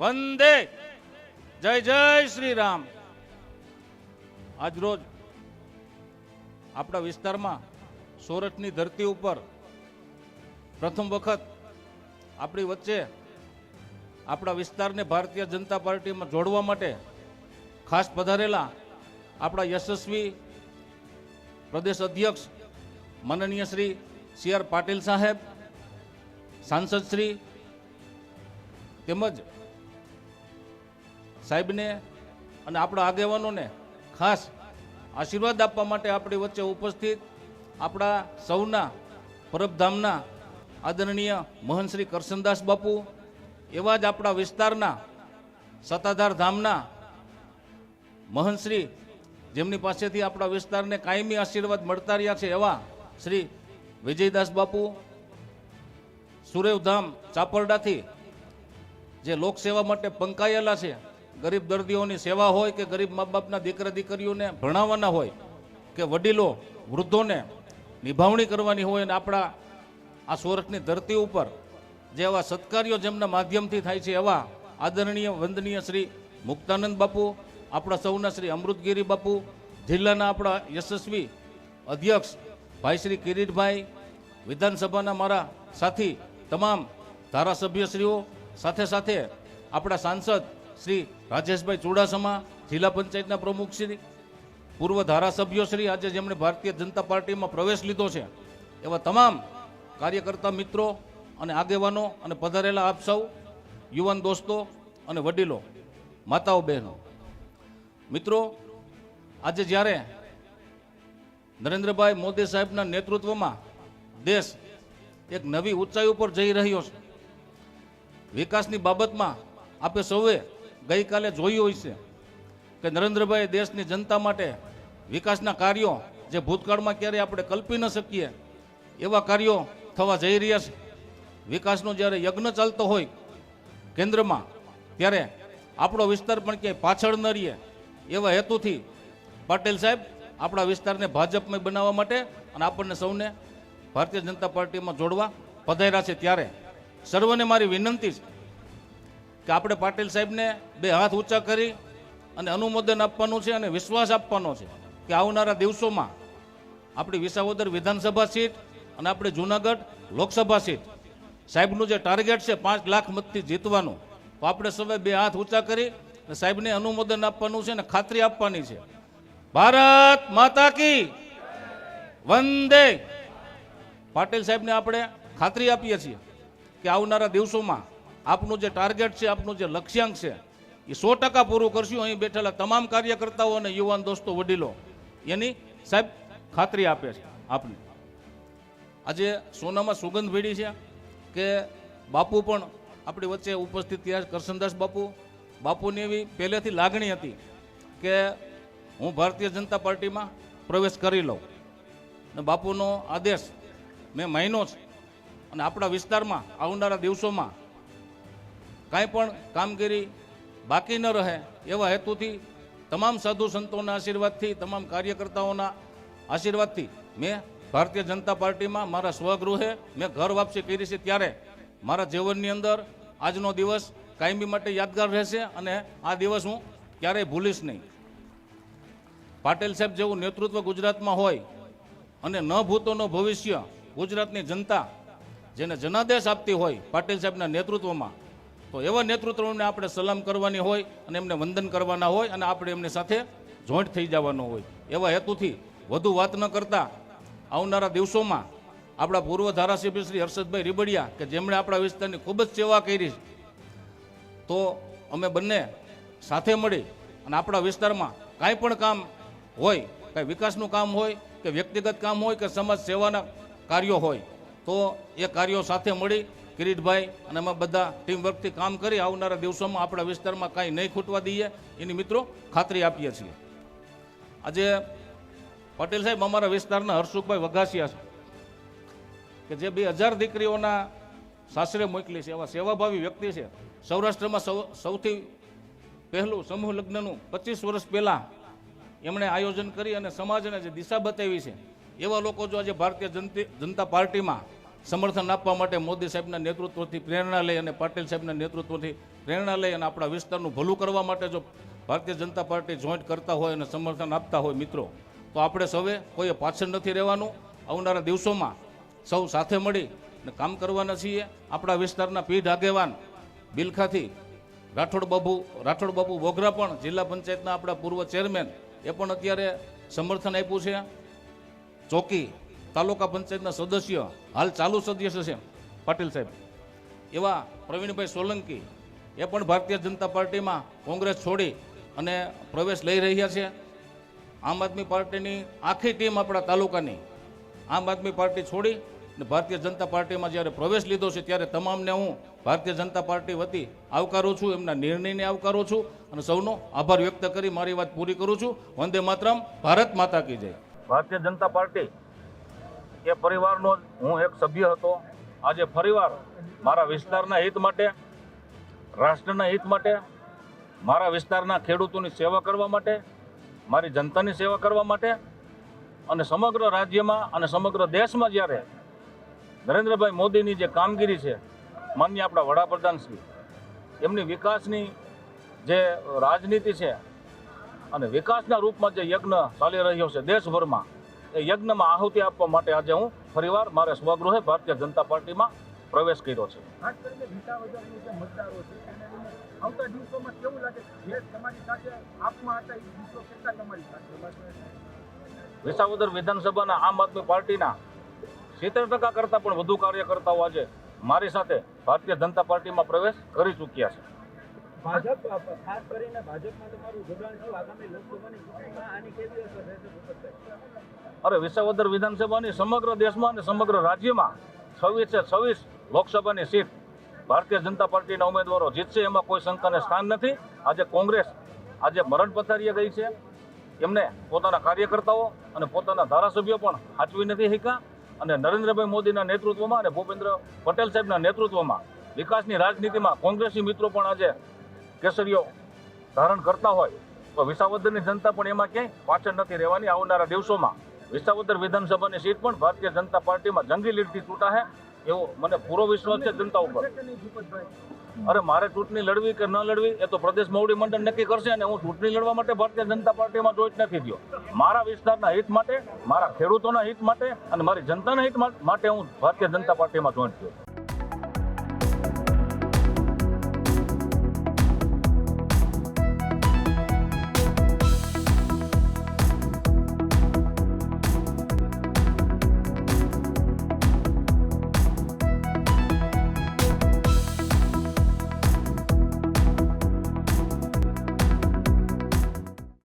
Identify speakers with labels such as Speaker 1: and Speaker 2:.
Speaker 1: વંદે. જય જય શ્રી રામ આજરોજ આપણા વિસ્તારમાં સોરઠની ધરતી ઉપર પ્રથમ વખત આપણી વચ્ચે આપણા વિસ્તારને ભારતીય જનતા પાર્ટીમાં જોડવા માટે ખાસ પધારેલા આપણા યશસ્વી પ્રદેશ અધ્યક્ષ માનનીય શ્રી સી આર પાટીલ સાહેબ, સાંસદ શ્રી તેમજ સાહેબને અને આપણા આગેવાનોને ખાસ આશીર્વાદ આપવા માટે આપણી વચ્ચે ઉપસ્થિત આપણા સૌના પરબધામના આદરણીય મહનશ્રી શ્રી કરશનદાસ બાપુ, એવા જ આપણા વિસ્તારના સત્તાધાર ધામના મહનશ્રી જેમની પાસેથી આપણા વિસ્તારને કાયમી આશીર્વાદ મળતા રહ્યા છે, એવા શ્રી વિજયદાસ બાપુ, સુરેવધામ ચાપરડાથી જે લોકસેવા માટે પંકાયેલા છે. ગરીબ દર્દીઓની સેવા હોય કે ગરીબ મા બાપના દીકરા દીકરીઓને ભણાવવાના હોય કે વડીલો, વૃદ્ધોને નિભાવણી કરવાની હોય અને આપણા આ સોરઠની ધરતી ઉપર જે એવા સત્કાર્યો જેમના માધ્યમથી થાય છે એવા આદરણીય, વંદનીય શ્રી મુક્તાનંદ બાપુ, આપણા સૌના શ્રી અમૃતગીરી બાપુ, જિલ્લાના આપણા યશસ્વી અધ્યક્ષ ભાઈ શ્રી કિરીટભાઈ, વિધાનસભાના મારા સાથી તમામ ધારાસભ્યશ્રીઓ, સાથે સાથે આપણા સાંસદ શ્રી રાજેશભાઈ ચુડાસમા, જિલ્લા પંચાયતના પ્રમુખ શ્રી, પૂર્વ ધારાસભ્યો શ્રી, આજે જેમણે ભારતીય જનતા પાર્ટીમાં પ્રવેશ લીધો છે, એવા તમામ કાર્યકર્તા મિત્રો અને આગેવાનો અને પધારેલા આપ સૌ, યુવાન દોસ્તો અને વડીલો, માતાઓ બહેનો. મિત્રો, આજે જ્યારે નરેન્દ્રભાઈ મોદી સાહેબના નેતૃત્વમાં દેશ એક નવી ઊંચાઈ ઉપર જઈ રહ્યો છે, વિકાસની બાબતમાં આપે સૌએ ગઈકાલે જોયું છે કે નરેન્દ્રભાઈ દેશની જનતા માટે વિકાસના કાર્યો જે ભૂતકાળમાં ક્યારેય આપણે કલ્પી ન શકીએ, એવા કાર્યો થવા જઈ રહ્યા છે. વિકાસનો જ્યારે યજ્ઞ ચાલતો હોય કેન્દ્રમાં, ત્યારે આપણો વિસ્તાર પણ ક્યાંય પાછળ ન રહીએ, એવા હેતુથી પાટીલ સાહેબ આપણા વિસ્તારને ભાજપમય બનાવવા માટે અને આપણને સૌને ભારતીય જનતા પાર્ટીમાં જોડવા પધાર્યા છે ત્યારે. સર્વને મારી વિનંતી છે કે આપણે પાટીલ સાહેબને બે હાથ ઊંચા કરી અને અનુમોદન આપવાનું છે અને વિશ્વાસ આપવાનો છે કે આવનારા દિવસોમાં આપણી વિસાવદર વિધાનસભા સીટ અને આપણે જુનાગઢ લોકસભા સીટ સાહેબનું જે ટાર્ગેટ છે પાંચ લાખ મતથી જીતવાનું, તો આપણે સૌએ બે હાથ ઊંચા કરી અને સાહેબને અનુમોદન આપવાનું છે અને ખાતરી આપવાની છે. ભારત માતા કી વંદે. પાટીલ સાહેબને આપણે ખાતરી આપીએ છીએ કે આવનારા દિવસોમાં આપનું જે ટાર્ગેટ છે, આપનું જે લક્ષ્યાંક છે, એ સો ટકા પૂરું કરશું. અહીં બેઠેલા તમામ કાર્યકર્તાઓ અને યુવાન દોસ્તો, વડીલો, એની સાહેબ ખાતરી આપે છે આપને. આજે સોનામાં સુગંધ ભેડી છે કે બાપુ પણ આપણી વચ્ચે ઉપસ્થિત થયા કરશનદાસ બાપુ, બાપુની એવી પહેલેથી લાગણી હતી કે હું ભારતીય જનતા પાર્ટીમાં પ્રવેશ કરી લઉં. અને બાપુનો આદેશ મેં માન્યો છે. અને આપણા વિસ્તારમાં આવનારા દિવસોમાં કાંઈ પણ કામગીરી બાકી ન રહે એવા હેતુથી તમામ સાધુ સંતોના આશીર્વાદથી, તમામ કાર્યકર્તાઓના આશીર્વાદથી મેં ભારતીય જનતા પાર્ટીમાં મારા સ્વગૃહે મેં ઘર વાપસી કરી છે ત્યારે મારા જીવનની અંદર આજનો દિવસ કાયમી માટે યાદગાર રહેશે અને આ દિવસ હું ક્યારેય ભૂલીશ નહીં. પાટીલ સાહેબ જેવું નેતૃત્વ ગુજરાતમાં હોય અને ન ભૂતોનો ભવિષ્ય ગુજરાતની જનતા જેને જનાદેશ આપતી હોય પાટીલ સાહેબના નેતૃત્વમાં તો એવા નેતૃત્વને આપણે સલામ કરવાની હોય અને એમને વંદન કરવાના હોય અને આપણે એમની સાથે જોઈન્ટ થઈ જવાનું હોય. એવા હેતુથી વધુ વાત ન કરતા આવનારા દિવસોમાં આપણા પૂર્વ ધારાસભ્ય શ્રી હર્ષદભાઈ રીબડિયા કે જેમણે આપણા વિસ્તારની ખૂબ જ સેવા કરી તો અમે બંને સાથે મળી અને આપણા વિસ્તારમાં કાંઈ પણ કામ હોય, કાંઈ વિકાસનું કામ હોય કે વ્યક્તિગત કામ હોય કે સમાજ સેવાના કાર્યો હોય, તો એ કાર્યો સાથે મળી કિરીટભાઈ અને અમે બધા ટીમ વર્કથી કામ કરી આવનારા દિવસોમાં આપણા વિસ્તારમાં કાંઈ નહીં ખૂટવા દઈએ. એની મિત્રો ખાતરી આપીએ છીએ. આજે પટેલ સાહેબ અમારા વિસ્તારના હર્ષુખભાઈ વઘાસિયા છે, કે જે બે હજાર દીકરીઓના સાસરે મોકલી છે. એવા સેવાભાવી વ્યક્તિ છે. સૌરાષ્ટ્રમાં સૌ, સૌથી પહેલું સમૂહ લગ્નનું પચીસ વર્ષ પહેલાં એમણે આયોજન કરી અને સમાજને જે દિશા બતાવી છે. એવા લોકો જો આજે ભારતીય જનતા પાર્ટીમાં
Speaker 2: સમર્થન આપવા માટે મોદી સાહેબના નેતૃત્વથી પ્રેરણા લઈ અને પાટીલ સાહેબના નેતૃત્વથી પ્રેરણા લઈ અને આપણા વિસ્તારનું ભલું કરવા માટે જો ભારતીય જનતા પાર્ટી જોઈન્ટ કરતા હોય અને સમર્થન આપતા હોય મિત્રો, તો આપણે સૌએ કોઈએ પાછળ નથી રહેવાનું. આવનારા દિવસોમાં સૌ સાથે મળી અને કામ કરવાના છીએ. આપણા વિસ્તારના પીઢ આગેવાન બિલખાથી રાઠોડ બાબુ, રાઠોડ પણ જિલ્લા પંચાયતના આપણા પૂર્વ ચેરમેન, એ પણ અત્યારે સમર્થન આપ્યું છે. ચોકી તાલુકા પંચાયતના સદસ્ય, હાલ ચાલુ સદસ્ય છે, પાટીલ સાહેબ. એવા પ્રવીણભાઈ સોલંકી, એ પણ ભારતીય જનતા પાર્ટીમાં કોંગ્રેસ છોડી અને પ્રવેશ લઈ રહ્યા છે. આમ આદમી પાર્ટીની આખી ટીમ આપણા તાલુકાની આમ આદમી પાર્ટી છોડી અને ભારતીય જનતા પાર્ટીમાં જ્યારે પ્રવેશ લીધો છે, ત્યારે તમામને હું ભારતીય જનતા પાર્ટી વતી આવકારું છું, એમના નિર્ણયને આવકારું છું અને સૌનો આભાર વ્યક્ત કરી મારી વાત પૂરી કરું છું. વંદે માતરમ, ભારત માતા કી જય.
Speaker 1: ભારતીય જનતા પાર્ટી એ પરિવારનો હું એક સભ્ય હતો. આજે ફરીવાર મારા વિસ્તારના હિત માટે, રાષ્ટ્રના હિત માટે, મારા વિસ્તારના ખેડૂતોની સેવા કરવા માટે, મારી જનતાની સેવા કરવા માટે અને સમગ્ર રાજ્યમાં અને સમગ્ર દેશમાં જ્યારે નરેન્દ્રભાઈ મોદીની જે કામગીરી છે માન્ય આપણા વડાપ્રધાન શ્રી, એમની વિકાસની જે રાજનીતિ છે અને વિકાસના રૂપમાં જે યજ્ઞ ચાલી રહ્યો છે દેશભરમાં યજ્ઞમાં આહુતિ આપવા માટે આજે હું ફરીવાર મારે સ્વગૃહે ભારતીય જનતા પાર્ટીમાં પ્રવેશ કર્યો છે. વિસાવદર વિધાનસભાના આમ આદમી પાર્ટીના સિત્તેર ટકા કરતાં પણ વધુ કાર્યકર્તાઓ આજે મારી સાથે ભારતીય જનતા પાર્ટીમાં પ્રવેશ કરી ચૂક્યા છે. અરે વિસાવદર વિધાનસભાની સમગ્ર દેશમાં અને સમગ્ર રાજ્યમાં છવ્વીસે છવ્વીસ લોકસભાની સીટ ભારતીય જનતા પાર્ટીના ઉમેદવારો જીતશે, એમાં કોઈ શંકાને સ્થાન નથી. આજે કોંગ્રેસ, આજે મરણ પથારીએ ગઈ છે. એમને પોતાના કાર્યકર્તાઓ અને પોતાના ધારાસભ્યો પણ હાચવી નથી શીખા અને નરેન્દ્રભાઈ મોદીના નેતૃત્વમાં અને ભૂપેન્દ્ર પટેલ સાહેબના નેતૃત્વમાં વિકાસની રાજનીતિમાં કોંગ્રેસી મિત્રો પણ આજે કેસરીઓ ધારણ કરતા હોય, તો વિસાવદરની જનતા પણ એમાં ક્યાંય પાછળ નથી રહેવાની આવનારા દિવસોમાં. વિસાવદર વિધાનસભાની સીટ પણ ભારતીય જનતા પાર્ટીમાં જંગી લીડથી ચૂંટાશે એવો મને પૂરો વિશ્વાસ છે જનતા ઉપર. અરે મારે ચૂંટણી લડવી કે ન લડવી એ તો પ્રદેશ મોવડી મંડળ નક્કી કરશે અને હું ચૂંટણી લડવા માટે ભારતીય જનતા પાર્ટીમાં જોઈટ નથી થયો મારા વિસ્તારના હિત માટે, મારા ખેડૂતોના હિત માટે અને મારી જનતાના હિત માટે હું ભારતીય જનતા પાર્ટીમાં જોઈન્ટ થયો.